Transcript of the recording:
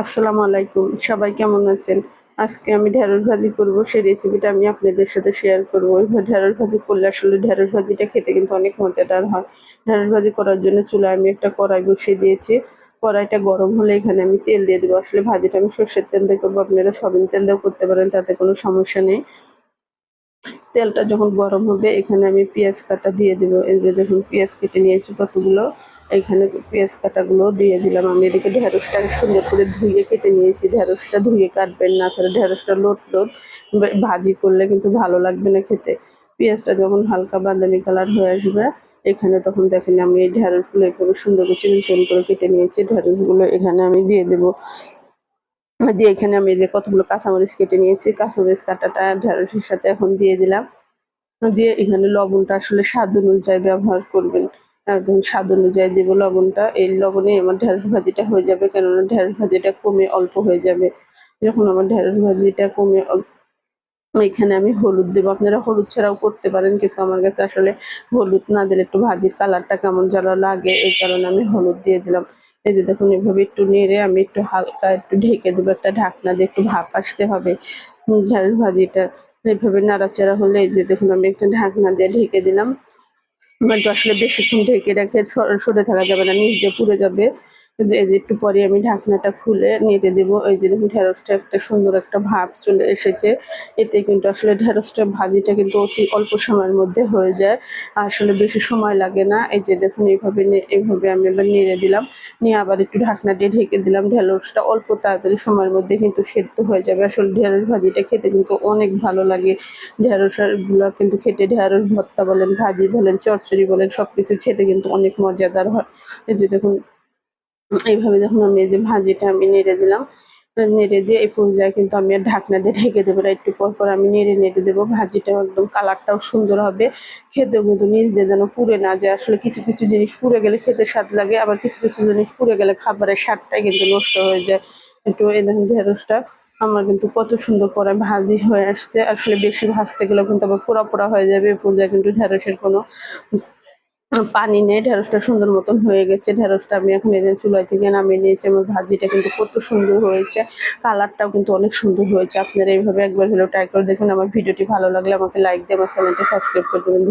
আসসালামু আলাইকুম। সবাই কেমন আছেন? আজকে আমি ঢেঁড়স ভাজি করব, সেই রেসিপিটা আমি আপনাদের সাথে শেয়ার করব। ঢেঁড়স ভাজি করলে আসলে ঢেঁড়স ভাজিটা খেতে কিন্তু অনেক মজাদার হয়। ঢেঁড়স ভাজি করার জন্য চুলায় আমি একটা কড়াই বসিয়ে দিয়েছি। কড়াইটা গরম হলে এখানে আমি তেল দিয়ে দেবো। আসলে ভাজিটা আমি সর্ষের তেল দিয়ে করব, আপনারা সবিন তেল দিয়েও করতে পারেন, তাতে কোনো সমস্যা নেই। তেলটা যখন গরম হবে, এখানে আমি পেঁয়াজ কাটা দিয়ে দেবো। এই যে দেখুন, পেঁয়াজ কেটে নিয়েছি কতগুলো। এখানে পেঁয়াজ কাটাগুলো দিয়ে দিলাম। আমি এদিকে ঢেঁড়সটা সুন্দর করে ধুয়ে কেটে নিয়েছি। ঢেঁড়সটা ধুয়ে কাটবেন না ছাড়া ঢেঁড়সটা লোট লোট ভাজি করলে কিন্তু ভালো লাগবে না খেতে। পেঁয়াজটা যখন হালকা বাদামি কালার হয়ে আসবে, এখানে তখন দেখেন আমি এই ঢেঁড়সগুলো এভাবে সুন্দর করে চিনি করে কেটে নিয়েছি। ঢেঁড়সগুলো এখানে আমি দিয়ে দেবো। দিয়ে এখানে আমি যে কতগুলো কাঁচামরিচ কেটে নিয়েছি। কাঁচামরিচ কাটাটা ঢেঁড়সের সাথে এখন দিয়ে দিলাম। দিয়ে এখানে লবণটা আসলে স্বাদ অনুযায়ী ব্যবহার করবেন। একদম স্বাদ অনুযায়ী দেবো লবণটা। এই লবণে আমার ঢেঁড়স ভাজিটা হয়ে যাবে, কেননা ঢেঁড়স ভাজিটা কমে অল্প হয়ে যাবে। যখন আমার ঢেঁড়স ভাজিটা কমে এখানে আমি হলুদ দেবো। আপনারা হলুদ ছাড়াও করতে পারেন, কিন্তু আমার কাছে আসলে হলুদ না দিলে একটু ভাজির কালারটা কেমন যেন লাগে, এই কারণে আমি হলুদ দিয়ে দিলাম। এই যে দেখুন, এভাবে একটু নেড়ে আমি একটু হালকা একটু ঢেকে দেবো, একটা ঢাকনা দিয়ে একটু ভাপ আসতে হবে। ঢেঁড়স ভাজিটা এইভাবে নাড়াচাড়া হলে, এই যে দেখুন, আমি একটা ঢাকনা দিয়ে ঢেকে দিলাম। কিন্তু আসলে বেশিক্ষণ ঢেকে রেখে সরে থাকা যাবে না নিচ দিয়ে পুড়ে যাবে। এই যে একটু পরে আমি ঢাকনাটা খুলে নেড়ে দেবো। এই যে দেখুন, ঢেঁড়সটা একটা সুন্দর একটা ভাব চলে এসেছে। এতে কিন্তু আসলে ঢেঁড়সটা ভাজিটা কিন্তু অতি অল্প সময়ের মধ্যে হয়ে যায়। আসলে বেশি সময় লাগে না। এই যে দেখুন, এইভাবে এইভাবে আমি এবার নেড়ে দিলাম। নিয়ে আবার একটু ঢাকনা দিয়ে ঢেকে দিলাম। ঢেঁড়সটা অল্প তাড়াতাড়ি সময়ের মধ্যে কিন্তু সেদ্ধ হয়ে যাবে। আসলে ঢেঁড়স ভাজিটা খেতে কিন্তু অনেক ভালো লাগে। ঢেঁড়সগুলো কিন্তু খেতে, ঢেঁড়স ভর্তা বলেন, ভাজি বলেন, চচ্চড়ি বলেন সব কিছু খেতে কিন্তু অনেক মজাদার হয়। এই যে দেখুন এইভাবে যখন আমি যে ভাজিটা আমি নেড়ে দিলাম নেড়ে দিয়ে এই পর্যায়ে কিন্তু আমি আর ঢাকনা দিয়ে ঢেকে দেবো না। একটু পর পর আমি নেড়ে নেড়ে দেবো, ভাজিটাও একদম কালারটাও সুন্দর হবে। খেতেও কিন্তু নিজ দিয়ে যেন পুড়ে না যায়। আসলে কিছু কিছু জিনিস পুড়ে গেলে খেতে স্বাদ লাগে, আবার কিছু কিছু জিনিস পুড়ে গেলে খাবারের স্বাদটাই কিন্তু নষ্ট হয়ে যায়। একটু এই ঢেঁড়সটা আমার কিন্তু কত সুন্দর করে ভাজি হয়ে আসছে। আসলে বেশি ভাজতে গেলেও কিন্তু আবার পোড়া পোড়া হয়ে যাবে এই পর্যায়ে কিন্তু ঢেঁড়সের কোনো পানি নেই, ঢেঁড়সটা সুন্দর মতন হয়ে গেছে। ঢেঁড়সটা আমি এখন এদিন চুলাই থেকে নামিয়ে নিয়েছি। আমার ভাজিটা কিন্তু কত সুন্দর হয়েছে। কালারটাও কিন্তু অনেক সুন্দর হয়েছে। আপনারা এইভাবে একবার হলেও ট্রাই করে দেখুন আমার ভিডিওটি ভালো লাগলে আমাকে লাইক দিয়ে আমার চ্যানেলটা সাবস্ক্রাইব করে দেবেন।